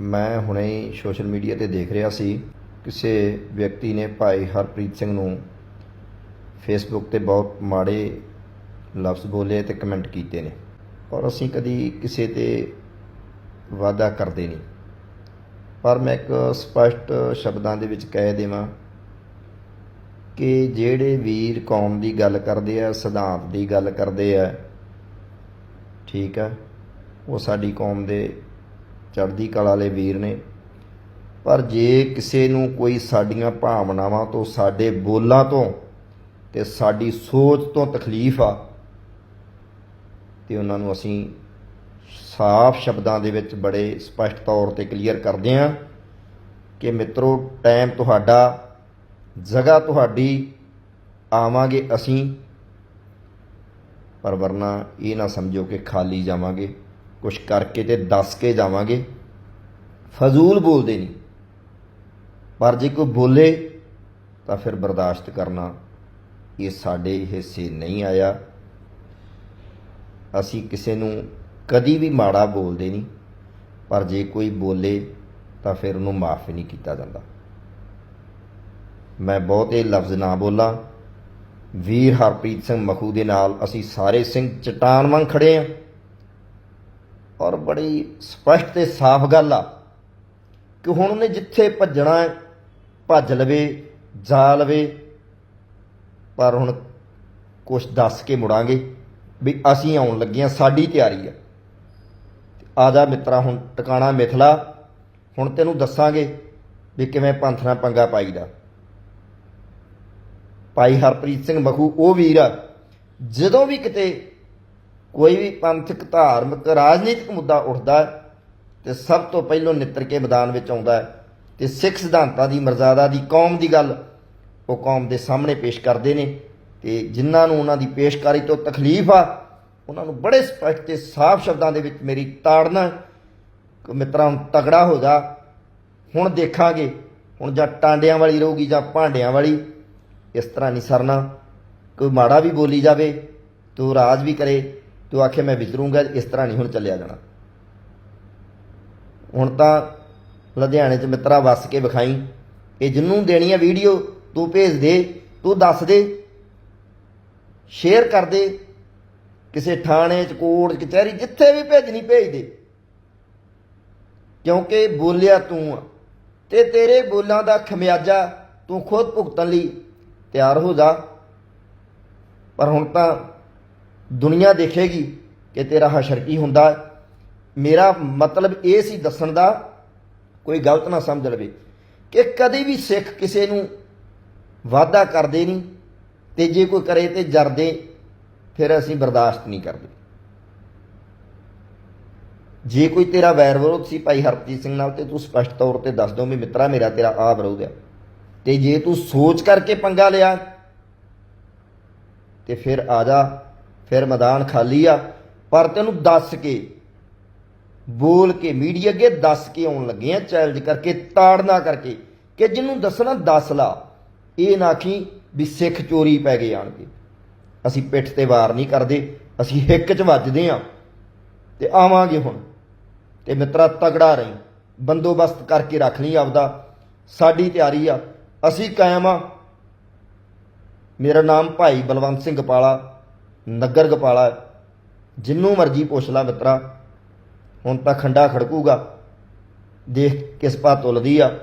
ਮੈਂ ਹੁਣੇ social media ਤੇ ਦੇਖ ਰਿਹਾ ਸੀ, ਕਿਸੇ ਵਿਅਕਤੀ ਨੇ ਭਾਈ ਹਰਪ੍ਰੀਤ ਸਿੰਘ ਨੂੰ ਫੇਸਬੁੱਕ ਤੇ ਬਹੁਤ ਮਾੜੇ ਲਫ਼ਜ਼ ਬੋਲੇ ਤੇ ਕਮੈਂਟ ਕੀਤੇ ਨੇ। ਔਰ ਅਸੀਂ ਕਦੀ ਕਿਸੇ ਤੇ ਵਾਅਦਾ ਕਰਦੇ ਨਹੀਂ। ਪਰ ਮੈਂ ਇੱਕ ਸਪਸ਼ਟ ਸ਼ਬਦਾਂ ਦੇ ਵਿੱਚ ਕਹਿ ਦੇਵਾਂ ਕਿ ਜਿਹੜੇ ਵੀਰ ਕੌਮ ਦੀ ਗੱਲ ਕਰਦੇ ਆ, ਸਿਧਾਂਤ ਦੀ ਗੱਲ ਕਰਦੇ ਆ, ਠੀਕ ਹੈ ਉਹ ਸਾਡੀ ਕੌਮ ਦੇ ਚੜ੍ਹਦੀ ਕਲਾ ਵਾਲੇ ਵੀਰ ਨੇ। ਪਰ ਜੇ ਕਿਸੇ ਨੂੰ ਕੋਈ ਸਾਡੀਆਂ ਭਾਵਨਾਵਾਂ ਤੋਂ, ਸਾਡੇ ਬੋਲਾਂ ਤੋਂ ਤੇ ਸਾਡੀ ਸੋਚ ਤੋਂ ਤਕਲੀਫ ਆ, ਤੇ ਉਹਨਾਂ ਨੂੰ ਅਸੀਂ ਸਾਫ਼ ਸ਼ਬਦਾਂ ਦੇ ਵਿੱਚ ਬੜੇ ਸਪਸ਼ਟ ਤੌਰ ਤੇ ਕਲੀਅਰ ਕਰਦੇ ਹਾਂ ਕਿ ਮਿੱਤਰੋ, ਟਾਈਮ ਤੁਹਾਡਾ, ਜਗ੍ਹਾ ਤੁਹਾਡੀ, ਆਵਾਂਗੇ ਅਸੀਂ, ਪਰ ਵਰਨਾ ਇਹ ਨਾ ਸਮਝੋ ਕਿ ਖਾਲੀ ਜਾਵਾਂਗੇ। ਕੁਝ ਕਰਕੇ ਤੇ ਦੱਸ ਕੇ ਜਾਵਾਂਗੇ। ਫਜ਼ੂਲ ਬੋਲਦੇ ਨਹੀਂ। ਪਰ ਜੇ ਕੋਈ ਬੋਲੇ, ਤਾਂ ਫਿਰ ਬਰਦਾਸ਼ਤ ਕਰਨਾ ਇਹ ਸਾਡੇ ਹਿੱਸੇ ਨਹੀਂ ਆਇਆ। ਅਸੀਂ ਕਿਸੇ ਨੂੰ ਕਦੀ ਵੀ ਮਾੜਾ ਬੋਲਦੇ ਨਹੀਂ। ਪਰ ਜੇ ਕੋਈ ਬੋਲੇ, ਤਾਂ ਫਿਰ ਉਹਨੂੰ ਮਾਫ ਨਹੀਂ ਕੀਤਾ ਜਾਂਦਾ। ਮੈਂ ਬਹੁਤੇ ਲਫ਼ਜ਼ ਨਾ ਬੋਲਾਂ। ਵੀਰ ਹਰਪ੍ਰੀਤ ਸਿੰਘ ਮਖੂ ਦੇ ਨਾਲ ਅਸੀਂ ਸਾਰੇ ਸਿੰਘ ਚਟਾਨ ਵਾਂਗ ਖੜੇ ਆ ਔਰ ਬੜੀ ਸਪਸ਼ਟ ਤੇ ਸਾਫ਼ ਗੱਲ ਆ ਕਿ ਹੁਣ ਉਹਨੇ ਜਿੱਥੇ ਭੱਜਣਾ ਭੱਜ ਲਵੇ, ਜਾ ਲਵੇ, ਪਰ ਹੁਣ ਕੁਝ ਦੱਸ ਕੇ ਮੁੜਾਂਗੇ ਵੀ ਅਸੀਂ ਆਉਣ ਲੱਗੇ ਆ ਸਾਡੀ ਤਿਆਰੀ ਆ। ਆ ਜਾ ਮਿੱਤਰਾ, ਹੁਣ ਟਿਕਾਣਾ ਮਿਥਲਾ, ਹੁਣ ਤੈਨੂੰ ਦੱਸਾਂਗੇ ਵੀ ਕਿਵੇਂ ਪੰਥ ਨਾਲ ਪੰਗਾ ਪਾਈਦਾ। ਭਾਈ ਹਰਪ੍ਰੀਤ ਸਿੰਘ ਮਖੂ ਉਹ ਵੀਰ ਆ, ਜਦੋਂ ਵੀ ਕਿਤੇ ਕੋਈ ਵੀ ਪੰਥਕ ਧਾਰਮਿਕ ਰਾਜਨੀਤਿਕ ਮੁੱਦਾ ਉੱਠਦਾ ਹੈ, ਤੇ ਸਭ ਤੋਂ ਪਹਿਲਾਂ ਨਿੱਤਰ ਕੇ ਮੈਦਾਨ ਵਿੱਚ ਆਉਂਦਾ ਹੈ ਤੇ ਸਿੱਖ ਸਿਧਾਂਤਾਂ ਦੀ ਮਰਜ਼ਾਦਾ ਦੀ ਕੌਮ ਦੀ ਗੱਲ ਉਹ ਕੌਮ ਦੇ ਸਾਹਮਣੇ ਪੇਸ਼ ਕਰਦੇ ਨੇ ਤੇ ਜਿਨ੍ਹਾਂ ਨੂੰ ਉਹਨਾਂ ਦੀ ਪੇਸ਼ਕਾਰੀ ਤੋਂ ਤਕਲੀਫ ਆ ਉਹਨਾਂ ਨੂੰ ਬੜੇ ਸਪਸ਼ਟ ਤੇ ਸਾਫ਼ ਸ਼ਬਦਾਂ ਦੇ ਵਿੱਚ ਮੇਰੀ ਤਾੜਨਾ ਕਿ ਮਿੱਤਰਾਂ ਹੁਣ ਤਗੜਾ ਹੋ ਜਾ ਹੁਣ ਦੇਖਾਂਗੇ ਹੁਣ ਜਾਂ ਟਾਂਡਿਆਂ ਵਾਲੀ ਰਹੂਗੀ ਜਾਂ ਭਾਂਡਿਆਂ ਵਾਲੀ ਇਸ ਤਰ੍ਹਾਂ ਨਹੀਂ ਸਰਨਾ ਕੋਈ ਮਾੜਾ ਵੀ ਬੋਲੀ ਜਾਵੇ ਤੂੰ ਰਾਜ ਵੀ ਕਰੇ ਤੂੰ ਆਖਿਆ ਮੈਂ ਵਿਚਰੂੰਗਾ, ਇਸ ਤਰ੍ਹਾਂ ਨਹੀਂ ਹੁਣ ਚੱਲਿਆ ਜਾਣਾ। ਹੁਣ ਤਾਂ ਲੁਧਿਆਣੇ 'ਚ ਮਿੱਤਰਾ ਵਸ ਕੇ ਵਿਖਾਈ, ਇਹ ਜਿੰਨੂੰ ਦੇਣੀ ਹੈ ਵੀਡੀਓ, ਤੂੰ ਭੇਜ ਦੇ, ਤੂੰ ਦੱਸ ਦੇ, ਸ਼ੇਅਰ ਕਰ ਦੇ, ਕਿਸੇ ਥਾਣੇ 'ਚ ਕੋਰਟ, ਕਚਹਿਰੀ, ਜਿੱਥੇ ਵੀ ਭੇਜਣੀ ਭੇਜ ਦੇ ਕਿਉਂਕਿ ਬੋਲਿਆ ਤੂੰ ਆ, ਤੇ ਤੇਰੇ ਬੋਲਾਂ ਦਾ ਖਮਿਆਜਾ ਤੂੰ ਖੁਦ ਭੁਗਤਣ ਲਈ ਤਿਆਰ ਹੋ ਜਾ। ਪਰ ਹੁਣ ਤਾਂ ਦੁਨੀਆ ਦੇਖੇਗੀ ਕਿ ਤੇਰਾ ਹਸ਼ਰ ਕੀ ਹੁੰਦਾ ਮੇਰਾ ਮਤਲਬ ਇਹ ਸੀ ਦੱਸਣ ਦਾ, ਕੋਈ ਗਲਤ ਨਾ ਸਮਝ ਲਵੇ, ਕਿ ਕਦੇ ਵੀ ਸਿੱਖ ਕਿਸੇ ਨੂੰ ਵਾਅਦਾ ਕਰਦੇ ਨਹੀਂ, ਤੇ ਜੇ ਕੋਈ ਕਰੇ ਤੇ ਜਰਦੇ, ਫਿਰ ਅਸੀਂ ਬਰਦਾਸ਼ਤ ਨਹੀਂ ਕਰਦੇ। ਜੇ ਕੋਈ ਤੇਰਾ ਵੈਰ ਵਿਰੋਧ ਸੀ, ਭਾਈ ਹਰਪ੍ਰੀਤ ਸਿੰਘ ਨਾਲ, ਤੇ ਤੂੰ ਸਪਸ਼ਟ ਤੌਰ ਤੇ ਦੱਸ ਦੋ ਵੀ ਮਿੱਤਰਾ, ਮੇਰਾ ਤੇਰਾ ਆ ਵਿਰੋਧ ਹੈ। ਤੇ ਜੇ ਤੂੰ ਸੋਚ ਕਰਕੇ ਪੰਗਾ ਲਿਆ, ਤੇ ਫਿਰ ਆ ਜਾ। ਫਿਰ ਮੈਦਾਨ ਖਾਲੀ ਆ, ਪਰ ਤੈਨੂੰ ਦੱਸ ਕੇ, ਬੋਲ ਕੇ, ਮੀਡੀਆ ਅੱਗੇ ਦੱਸ ਕੇ ਆਉਣ ਲੱਗੇ ਆ ਚੈਲੰਜ ਕਰਕੇ, ਤਾੜਨਾ ਕਰਕੇ, ਕਿ ਜਿਹਨੂੰ ਦੱਸਣਾ ਦੱਸ ਲਾ। ਇਹ ਨਾ ਆਖੀ ਵੀ ਸਿੱਖ ਚੋਰੀ ਪੈ ਗਏ ਆਣਗੇ। ਅਸੀਂ ਪਿੱਠ ਤੇ ਵਾਰ ਨਹੀਂ ਕਰਦੇ, ਅਸੀਂ ਹਿੱਕ 'ਚ ਵੱਜਦੇ ਆ ਤੇ ਆਵਾਂਗੇ ਹੁਣ। ਤੇ ਮਿੱਤਰਾ, ਤਗੜਾ ਰਹੀ, ਬੰਦੋਬਸਤ ਕਰਕੇ ਰੱਖ ਲਈ ਆਪਦਾ। ਸਾਡੀ ਤਿਆਰੀ ਆ, ਅਸੀਂ ਕਾਇਮ ਆ। ਮੇਰਾ ਨਾਮ ਭਾਈ ਬਲਵੰਤ ਸਿੰਘ ਪਾਲਾ। ਨਗਰ ਗਪਾਲਾ ਹੈ। ਜਿੰਨੂੰ ਮਰਜ਼ੀ ਪੁੱਛ ਲਾ ਮਿੱਤਰਾ, ਹੁਣ ਤਾਂ ਖੰਡਾ ਖੜਕੂਗਾ ਦੇਖ ਕਿਸ ਪਾ ਤੁਲਦੀ ਆ